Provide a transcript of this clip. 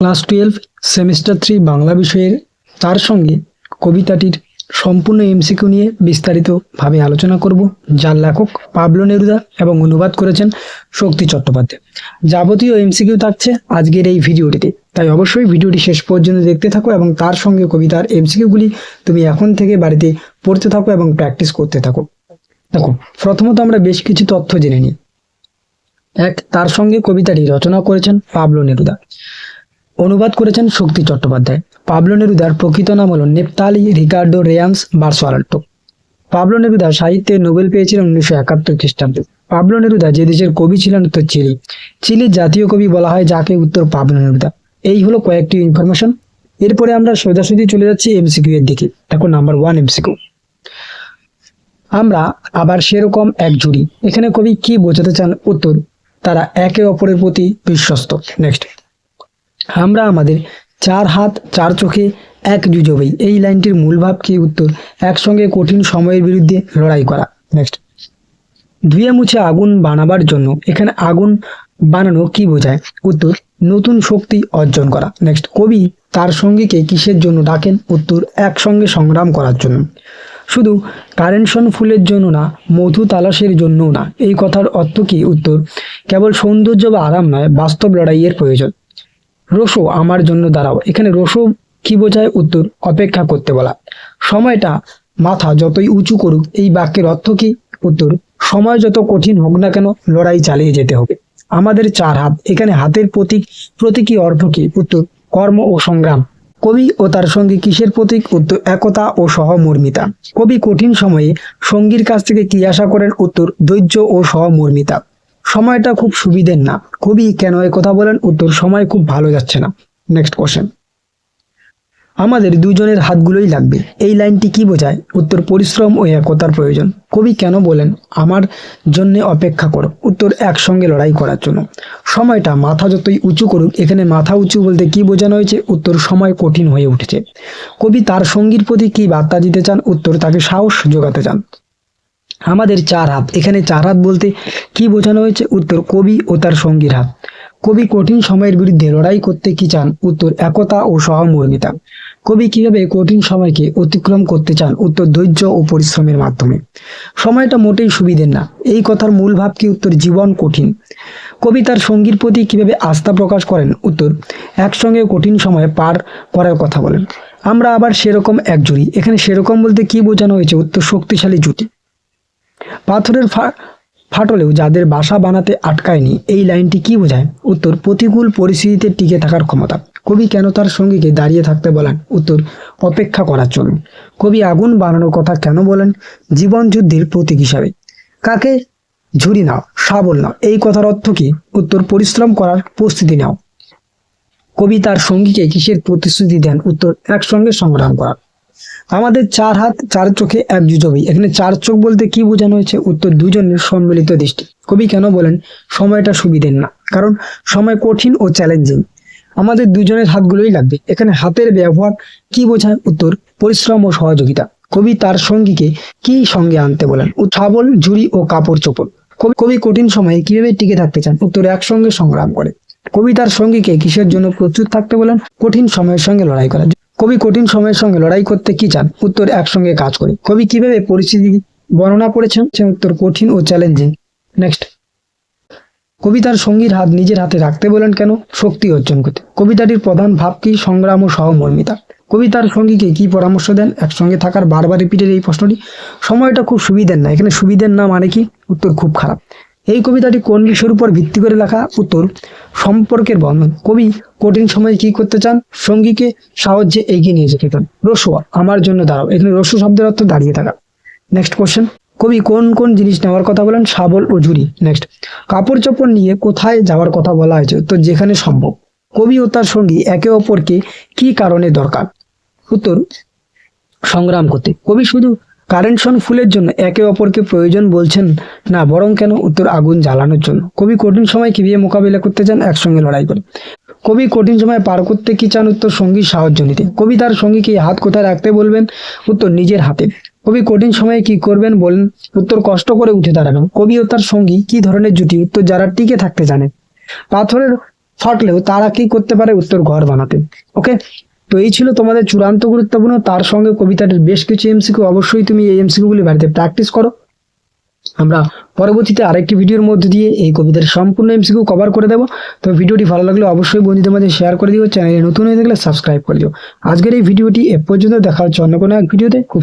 Class twelve, semester three Bangla বিষয়ের তার সঙ্গে কবিতাটির সম্পূর্ণ এমসিকিউ নিয়ে বিস্তারিতভাবে আলোচনা করব, যার লেখক পাবলো নেরুদা এবং অনুবাদ করেছেন শক্তি চট্টোপাধ্যায়। যাবতীয় এমসিকিউ থাকছে আজকের এই ভিডিওটিতে। তাই অবশ্যই ভিডিওটি শেষ পর্যন্ত দেখতে থাকো এবং তার সঙ্গে কবিতার এমসিকিউগুলি তুমি এখন থেকে বাড়িতে পড়তে থাকো এবং প্র্যাকটিস করতে থাকো। দেখো, প্রথমত আমরা বেশ কিছু তথ্য জেনে নিই। এক, তার সঙ্গে কবিতাটি রচনা করেছেন পাবলো নেরুদা। অনুবাদ করেছেন শক্তি চট্টোপাধ্যায়, পাবলো নেরুদার প্রকৃত নাম হল Neftali Ricardo Reyes Basoalto Pablo Neruda সাহিত্যে নোবেল পেয়েছিলেন উনিশশো একাত্তর খ্রিস্টাব্দে। পাবলো নেরুদা যে দেশের কবি ছিলেন উত্তর চিলি। চিলির জাতীয় কবি বলা হয় যাকে উত্তর পাবলো নেরুদা। এই হলো কয়েকটি ইনফরমেশন এরপরে আমরা সোজাসুজি চলে যাচ্ছি এমসিকিউ এর দিকে। দেখো নাম্বার ওয়ান এমসিকিউ আমরা আবার সেরকম এক জুড়ি। এখানে কবি কি বোঝাতে চান? উত্তর, তারা একে অপরের প্রতি বিশ্বস্ত। নেক্সট আমরা আমাদের চার হাত, চার চোখে, এক যুজবেই এই লাইনটির মূল ভাব কি উত্তর? একসঙ্গে কঠিন সময়ের বিরুদ্ধে লড়াই করা। নেক্সট ধুয়ে মুছে আগুন বানাবার জন্য এখানে আগুন বানানো কি বোঝায়? উত্তর, নতুন শক্তি অর্জন করা। নেক্সট কবি তার সঙ্গীকে কিসের জন্য ডাকেন? উত্তর, একসঙ্গে সংগ্রাম করার জন্য। শুধু কারেনশন ফুলের জন্য না, মধু তালাশের জন্যও না। এই কথার অর্থ কি? উত্তর, কেবল সৌন্দর্য বা আরাম নয়, বাস্তব লড়াইয়ের প্রয়োজন। রসো আমার জন্য দাঁড়াও। এখানে রসো কি বোঝায়? উত্তর, অপেক্ষা করতে বলা। সময়টা মাথা যতই উঁচু করুক, এই বাক্যের অর্থ কি? উত্তর, সময় যত কঠিন হোক না কেন লড়াই চালিয়ে যেতে হবে। আমাদের চার হাত, এখানে হাতের প্রতীক, প্রতীকী অর্থ কি? উত্তর, কর্ম ও সংগ্রাম। কবি ও তার সঙ্গে কিসের প্রতীক? উত্তর, একতা ও সহমর্মিতা। কবি কঠিন সময়ে সঙ্গীর কাছ থেকে কি আশা করেন? উত্তর, ধৈর্য ও সহমর্মিতা। সময়টা খুব সুবিধের না। কবি কেন এ কথা বলেন? উত্তর, সময় খুব ভালো যাচ্ছে না। নেক্সট কোশ্চেন আমাদের দুজনের হাতগুলোই লাগবে। এই লাইনটি কি বোঝায়? উত্তর, পরিশ্রম ও একতার প্রয়োজন। কবি কেন বলেন, আমার জন্য অপেক্ষা করো। উত্তর, একসঙ্গে লড়াই করার জন্য। সময়টা মাথা যতই উঁচু করুক, এখানে মাথা উঁচু বলতে কি বোঝানো হয়েছে? উত্তর, সময় কঠিন হয়ে উঠেছে। কবি তার সঙ্গীর প্রতি কি বার্তা দিতে চান? উত্তর, তাকে সাহস যোগাতে চান। আমাদের চার হাত। এখানে চার হাত বলতে কি বোঝানো হয়েছে? উত্তর, কবি ও তার সঙ্গীর হাত। কবি কঠিন সময়ের বিরুদ্ধে লড়াই করতে কি চান? উত্তর, একতা ও সহমর্মিতা। কবি কীভাবে কঠিন সময়কে অতিক্রম করতে চান? উত্তর, ধৈর্য ও পরিশ্রমের মাধ্যমে। সময়টা মোটেই সুবিধের না। এই কথার মূল ভাব কি? উত্তর, জীবন কঠিন। কবি তার সঙ্গীর প্রতি কীভাবে আস্থা প্রকাশ করেন? উত্তর, একসঙ্গে কঠিন সময় পার করার কথা বলেন। আমরা আবার সেরকম এক জুড়ি এখানে সেরকম বলতে কি বোঝানো হয়েছে? উত্তর, শক্তিশালী জুটি। পাথরের ফাটলেও যাদের বাসা বানাতে আটকায়নি, এই লাইনটি কি বোঝায়? উত্তর, প্রতিকূল পরিস্থিতিতে টিকে থাকার ক্ষমতা। কবি কেন তার সঙ্গীকে দাঁড়িয়ে থাকতে বলেন? উত্তর, অপেক্ষা করার জন্য। কবি আগুন বানানোর কথা কেন বলেন? জীবন যুদ্ধের প্রতীক হিসাবে। কাকে? ঝুরি নাও, শাবল নাও, এই কথার অর্থ কি? উত্তর, পরিশ্রম করার প্রস্তুতি নাও। কবি তার সঙ্গীকে কিসের প্রতিশ্রুতি দেন? উত্তর, একসঙ্গে সংগ্রাম করার। আমাদের চার হাত, চার চোখে এক যুজবই এখানে চার চোখ বলতে কি বোঝানো হয়েছে? উত্তর দুজনের সম্মিলিত দৃষ্টি। কবি কেন বলেন, সময়টা সুবিধের না, কারণ সময় কঠিন ও চ্যালেঞ্জিং আমাদের দুজনের হাতগুলোই লাগবে। এখানে হাতের ব্যবহার কি বোঝায়? উত্তর, পরিশ্রম ও সহযোগিতা। কবি তার সঙ্গীকে কি সঙ্গে আনতে বলেন? ও ছাবল, ঝুড়ি ও কাপড় চোপড়। কবি কবি কঠিন সময়ে কীভাবে টিকে থাকতে চান? উত্তর, একসঙ্গে সংগ্রাম করে। কবি তার সঙ্গীকে কিসের জন্য প্রস্তুত থাকতে বলেন? কঠিন সময়ের সঙ্গে লড়াই করা কবি কঠিন সময়ের সঙ্গে লড়াই করতে কি চান? উত্তর একসঙ্গে কাজ করে। কবি কীভাবে পরিস্থিতি বর্ণনা করেছেন? সে উত্তর কঠিন ও চ্যালেঞ্জিং নেক্সট কবিতার সঙ্গীর হাত নিজের হাতে রাখতে বলেন কেন? শক্তি অর্জন করতে। কবিতাটির প্রধান ভাব কি? সংগ্রাম ও সহমর্মিতা। কবিতার সঙ্গীকে কি পরামর্শ দেন? একসঙ্গে থাকার বারবার রিপিটের এই প্রশ্নটি। সময়টা খুব সুবিধের না। এখানে সুবিধের না মানে কি? উত্তর খুব খারাপ। এই কবিতাটি কোন বিষয়ের উপর ভিত্তি করে লেখা? উত্তর, সম্পর্কের বন্ধন কবি কঠিন সময়ে কি করতে চান? সঙ্গীকে সাহায্যে এগিয়ে নিয়ে যেতে চান। রসুয়া, আমার জন্য দাঁড়াও। এখানে রসু শব্দের অর্থ দাঁড়িয়ে থাকা। নেক্সট কোশ্চেন কবি কোন কোন জিনিস নেওয়ার কথা বলেন? শাবল ও ঝুড়ি। নেক্সট কাপড় চোপড় নিয়ে কোথায় যাওয়ার কথা বলা হয়েছে? তো যেখানে সম্ভব। কবি ও তার সঙ্গী একে অপরকে কি কারণে দরকার? উত্তর, সংগ্রাম করতে। কবি শুধু কারেনশন ফুলের জন্য একে অপরকে প্রয়োজন বলছেন না, বরং কেন? উত্তর, আগুন জ্বালানোর জন্য। কবি কঠিন সময় কীভাবে মোকাবিলা করতে চান? একসঙ্গে লড়াই করে। কবি কঠিন সময় পার করতে কি চান? উত্তর, সঙ্গীর সাহায্য নিতে। কবি তার সঙ্গীকে হাত কোথায় রাখতে বলবেন? উত্তর, নিজের হাতে। কবি কঠিন সময়ে কি করবেন বলেন? উত্তর, কষ্ট করে উঠে দাঁড়াবেন। কবি ও তার সঙ্গী কি ধরনের জুটি? উত্তর, যারা টিকে থাকতে জানে। পাথরের ফাটলেও তারা কি করতে পারে? উত্তর, ঘর বানাতে। ওকে? তো এই ছিল তোমাদের চূড়ান্ত গুরুত্বপূর্ণ, তার সঙ্গে কবিতাটির বেশ কিছু এমসিকিউ অবশ্যই তুমি এই এমসিকিউগুলি বাড়িতে প্র্যাকটিস করো। আমরা পরবর্তীতে আরেকটি ভিডিওর মধ্যে দিয়ে এই কবিতার সম্পূর্ণ এমসিকিউ কভার করে দেবো। তো ভিডিওটি ভালো লাগলে অবশ্যই বন্ধুদের মধ্যে শেয়ার করে দিও, চ্যানেলে নতুন হয়ে থাকলে সাবস্ক্রাইব করে দিও। আজকের এই ভিডিওটি এ পর্যন্ত, দেখা হচ্ছে অন্য কোনো এক ভিডিওতে, খুব।